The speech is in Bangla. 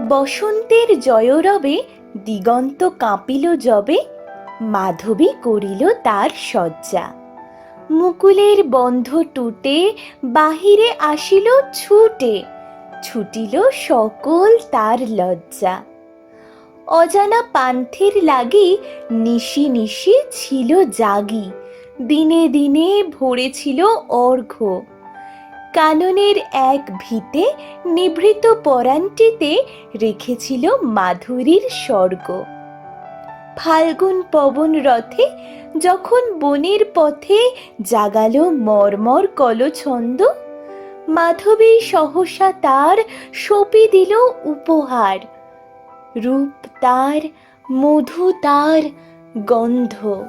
বসন্তের জয়রবে দিগন্ত কাঁপিল যবে মাধবী করিল তার শয্যা। মুকুলের বন্ধ টুটে, বাহিরে আসিল ছুটে, ছুটিল সকল তার লজ্জা। অজানা পান্থের লাগি নিশি নিশি ছিল জাগি, দিনে দিনে ভরেছিল অর্ঘ্য। কাননের এক ভিতে নিভৃত পরাণটিতে রেখেছিল মাধুরীর স্বর্গ। ফাল্গুন পবন রথে যখন বনের পথে জাগালো মর্মর কলছন্দ, মাধবী সহসা তার সপি দিল উপহার। রূপ তার, মধু তার, গন্ধ।